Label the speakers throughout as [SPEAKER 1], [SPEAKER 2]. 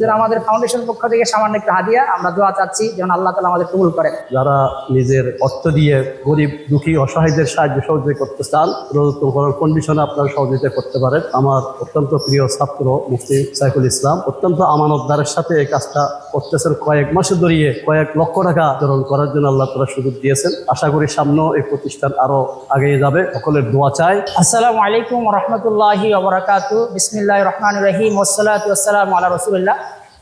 [SPEAKER 1] যেন আমাদের ফাউন্ডেশন পক্ষ থেকে সামান্য একটু হাদিয়া আমরা দোয়া চাচ্ছি যেন আল্লাহ তালা আমাদের কবুল করেন।
[SPEAKER 2] যারা নিজের অর্থ দিয়ে গরিব দুঃখী অসহায়দের সাহায্য সহযোগিতা করতে চান প্রদত্ত করার কন্ডিশনে আপনারা সহযোগিতা করতে পারেন। আমার অত্যন্ত প্রিয় ছাত্র মুফতি সাইফুল ইসলাম অত্যন্ত আমানতদারের সাথে এই কাজটা করতেছেন কয়েক মাসে ধরিয়ে কয়েক লক্ষ টাকা বিতরণ করার জন্য আল্লাহ তালা সুযোগ দিয়েছেন। আশা করি সামনেও এই প্রতিষ্ঠান আরও আগিয়ে যাবে। সকলের দোয়া চাই।
[SPEAKER 1] আসসালামু আলাইকুম রহমতুল্লাহি বিসমিল্লাহ রহমান রহিম। ওসালাত ওসালাম আল্লাহ রসুল্লাহ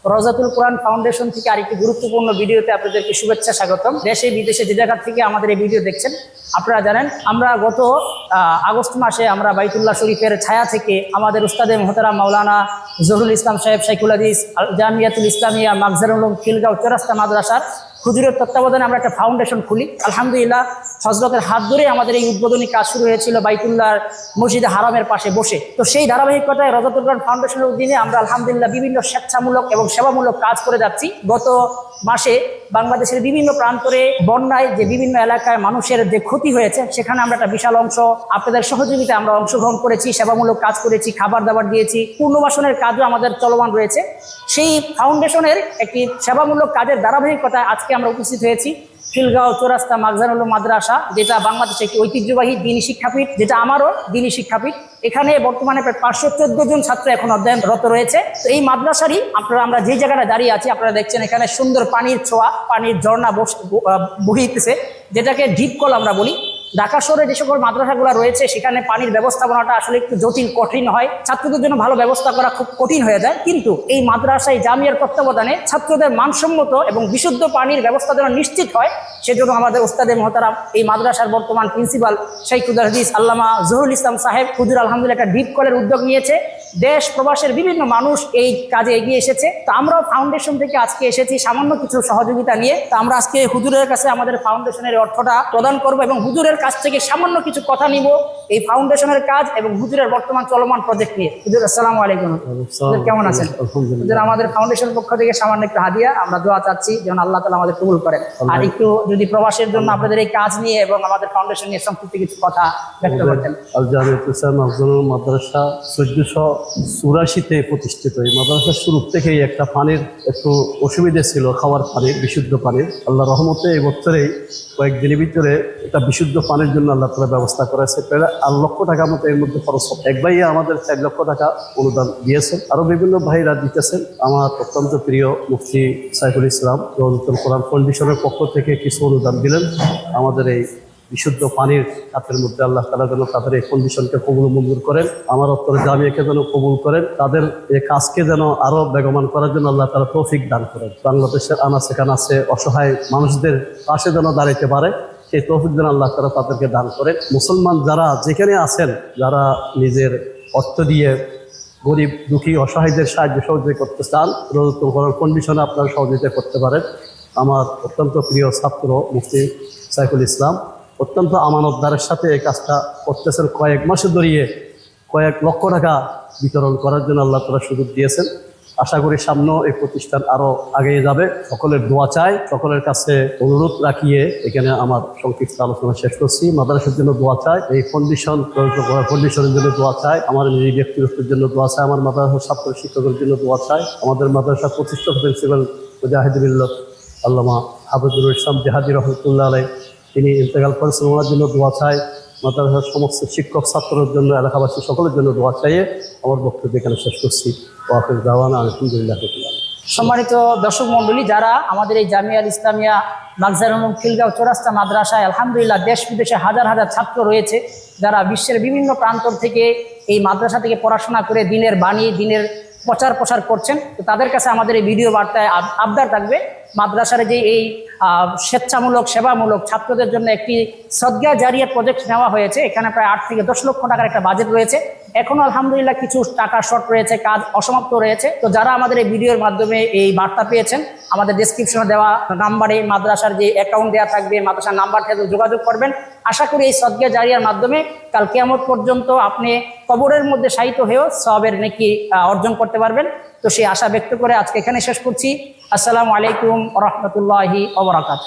[SPEAKER 1] রজাতুল কোরআন ফাউন্ডেশন থেকে আরেকটি গুরুত্বপূর্ণ ভিডিওতে আপনাদেরকে শুভেচ্ছা স্বাগতম। দেশে বিদেশে যে জায়গা থেকে আমাদের এই ভিডিও দেখছেন, আপনারা জানেন, আমরা গত আগস্ট মাসে আমরা বাইতুল্লাহ শরীফের ছায়া থেকে আমাদের উস্তাদে মোহতারা মাওলানা জহুরুল ইসলাম সাহেব শাইকুল আল জামিয়াতুল ইসলামিয়া মাকজারুল খিলগাঁও চৌরাস্তা মাদ্রাসার খুজুরের তত্ত্বাবধানে আমরা একটা ফাউন্ডেশন খুলি। আলহামদুলিল্লাহ, হজরতের হাত ধরে আমাদের এই উদ্বোধনী কাজ শুরু হয়েছিল বাইতুল্লাহর মসজিদে হারামের পাশে বসে। তো সেই ধারাবাহিকতায় রজতুল কোরআন ফাউন্ডেশনের অধীনে আমরা আলহামদুলিল্লাহ বিভিন্ন স্বেচ্ছামূলক এবং সেবামূলক কাজ করে যাচ্ছি। গত মাসে বাংলাদেশের বিভিন্ন প্রান্তরে বন্যায় যে বিভিন্ন এলাকায় মানুষের যে ক্ষতি হয়েছে, সেখানে আমরা একটা বিশাল অংশ আপনাদের সহযোগিতায় আমরা অংশগ্রহণ করেছি, সেবামূলক কাজ করেছি খাবার দাবার দিয়েছি পুনর্বাসনের কাজও আমাদের চলমান রয়েছে। সেই ফাউন্ডেশনের একটি সেবামূলক কাজের ধারাবাহিকতায় আজকে আমরা উপস্থিত হয়েছি। খিলগাঁও চৌরাস্তা মাগজানুল মাদ্রাসা, যেটা বাংলাদেশের একটি ঐতিহ্যবাহী দিনী শিক্ষাপীঠ, যেটা আমারও দিনী শিক্ষাপীঠ। এখানে বর্তমানে প্রায় পাঁচশো চোদ্দ জন ছাত্র এখন অধ্যয়নরত রয়েছে। তো এই মাদ্রাসারই আপনারা, আমরা যে জায়গাটা দাঁড়িয়ে আছি, আপনারা দেখছেন এখানে সুন্দর পানির ছোঁয়া, পানির ঝর্ণা বস বহিতেছে, যেটাকে ডিপ কল আমরা বলি। ঢাকা শহরে যে সকল মাদ্রাসাগুলো রয়েছে, সেখানে পানির ব্যবস্থাপনাটা আসলে একটু জটিল, কঠিন হয়। ছাত্রদের জন্য ভালো ব্যবস্থা করা খুব কঠিন হয়ে যায়। কিন্তু এই মাদ্রাসায় জামিয়ার তত্ত্বাবধানে ছাত্রদের মানসম্মত এবং বিশুদ্ধ পানির ব্যবস্থা যেন নিশ্চিত হয়, সেজন্য আমাদের ওস্তাদে মহতারাম, এই মাদ্রাসার বর্তমান প্রিন্সিপাল শাইকুদ্দার হাদিস আল্লামা জহুরুল ইসলাম সাহেব, হুজুর আলহামদুলিল্লাহ একটা ডিপ কলের উদ্যোগ নিয়েছে। দেশ, প্রবাসের বিভিন্ন মানুষ এই কাজে এগিয়ে এসেছে। তো আমরাও ফাউন্ডেশন থেকে আজকে এসেছি সামান্য কিছু সহযোগিতা নিয়ে। তো আমরা আজকে হুজুরের কাছে আমাদের ফাউন্ডেশনের অর্থটা প্রদান করব এবং হুজুরের কাছ থেকে সামান্য কিছু কথা নিব। এই ফাউন্ডেশনের কাজ এবং হুজুরের বর্তমান চলমান প্রজেক্ট নিয়ে। হুজুর আসসালামু আলাইকুম। হুজুর কেমন আছেন? হুজুর আমাদের ফাউন্ডেশন পক্ষ থেকে সামান্য একটু হাদিয়া। আমরা দোয়া চাচ্ছি যেন আল্লাহ তালা আমাদের কবুল করেন। আর একটু যদি প্রবাসের জন্য আপনাদের এই কাজ নিয়ে এবং আমাদের ফাউন্ডেশন নিয়ে সংক্ষিপ্ত কিছু কথা ব্যক্ত করতেন।
[SPEAKER 2] মাদ্রাসা চোদ্দশো চুরাশিতে প্রতিষ্ঠিত। এই মাদ্রাসার শুরু থেকেই একটা পানির একটু অসুবিধা ছিল খাওয়ার পানির বিশুদ্ধ পানির আল্লাহ রহমতে এই বছরেই কয়েকদিনের ভিতরে একটা বিশুদ্ধ পানির জন্য আল্লাহ তালা ব্যবস্থা করেছে। আর লক্ষ টাকা মতো এর মধ্যে খরচ হবে। এক ভাইয়া আমাদের চার লক্ষ টাকা অনুদান দিয়েছেন। আরও বিভিন্ন ভাইরা দিতেছেন। আমার অত্যন্ত প্রিয় মুফতি সাইফুল ইসলাম রহমতুল কোরআন ফাউন্ডেশনের পক্ষ থেকে কিছু অনুদান দিলেন। আমাদের এই বিশুদ্ধ পানির হাতের মধ্যে আল্লাহ তালা যেন তাদের এই কন্ডিশনকে কবুল মঞ্জুর করেন। আমার অত্তর জামিয়াকে যেন কবুল করেন। তাদের এই কাজকে যেন আরও বেগমান করার জন্য আল্লাহ তালা তৌফিক দান করেন। বাংলাদেশের আনাচে কানাচে অসহায় মানুষদের পাশে যেন দাঁড়াইতে পারে। সেই তৌফিক যেন আল্লাহ তারা তাদেরকে দান করেন। মুসলমান যারা যেখানে আছেন, যারা নিজের অর্থ দিয়ে গরিব, দুঃখী, অসহায়দের সাহায্য সহযোগিতা করতে চান প্রদত্ত করার কন্ডিশনে আপনারা সহযোগিতা করতে পারেন। আমার অত্যন্ত প্রিয় ছাত্র মুফতি সাইফুল ইসলাম, অত্যন্ত আমানতদারের সাথে এই কাজটা করতেছেন কয়েক মাসে ধরিয়ে, কয়েক লক্ষ টাকা বিতরণ করার জন্য আল্লাহ তালা সুযোগ দিয়েছেন। আশা করি সামনেও এই প্রতিষ্ঠান আরও আগিয়ে যাবে। সকলের দোয়া চাই, সকলের কাছে অনুরোধ রাখিয়ে এখানে আমার সংক্ষিপ্ত আলোচনা শেষ করছি। মাদ্রাসার জন্য দোয়া চাই, এই কন্ডিশন কন্ডিশনের জন্য দোয়া চাই, আমার নিজের ব্যক্তিগতের জন্য দোয়া চাই, আমার মাদ্রাসার ছাত্র শিক্ষকের জন্য দোয়া চাই, আমাদের মাদ্রাসা প্রতিষ্ঠা প্রিন্সিপাল মুজাহিদুল্লাহ আল্লামা হাফিজুল ইসলাম জাহাদি রহমতুল্লাহ আলাই তিনি ইন্তেকাল করেছেন ওনার জন্য দোয়া চাই। মাদ্রাসার সমস্ত শিক্ষক ছাত্রের জন্য, এলাকাবাসী সকলের জন্য দোয়া চাইয়ে আমার বক্তব্য এখানে শেষ করছি। আলহামদুলিল্লাহ
[SPEAKER 1] সম্মানিত দর্শক মণ্ডলী, যারা আমাদের এই জামিয়াল ইসলামিয়া মাগজারুল খিলগাঁও চৌরাস্তা মাদ্রাসায়, আলহামদুলিল্লাহ, দেশ বিদেশে হাজার হাজার ছাত্র রয়েছে, যারা বিশ্বের বিভিন্ন প্রান্তর থেকে এই মাদ্রাসা থেকে পড়াশোনা করে দিনের বাণী, দিনের প্রচার প্রসার করছেন, তো তাদের কাছে আমাদের এই ভিডিও বার্তায় আব- আবদার থাকবে। মাদ্রাসার যে এই স্বেচ্ছামূলক, সেবামূলক ছাত্রদের জন্য একটি সদ্গা জারিয়া প্রজেক্ট নেওয়া হয়েছে। এখানে প্রায় আট থেকে দশ লক্ষ টাকার একটা বাজেট রয়েছে। এখনও আলহামদুলিল্লাহ কিছু টাকা শর্ট রয়েছে, কাজ অসমাপ্ত রয়েছে। তো যারা আমাদের এই ভিডিওর মাধ্যমে এই বার্তা পেয়েছেন আমাদের ডিসক্রিপশনে দেওয়া নাম্বারে মাদ্রাসার যে অ্যাকাউন্ট দেওয়া থাকবে, মাদ্রাসার নাম্বার থেকে যোগাযোগ করবেন। আশা করি এই সদ্গা জারিয়ার মাধ্যমে কাল কেয়ামত পর্যন্ত আপনি কবরের মধ্যে সাহিত হয়েও সবের নাকি অর্জন করতে পারবেন। তো সেই আশা ব্যক্ত করে আজকে এখানে শেষ করছি। আসসালামু আলাইকুম রহমতুল্লাহি ওবরাকাত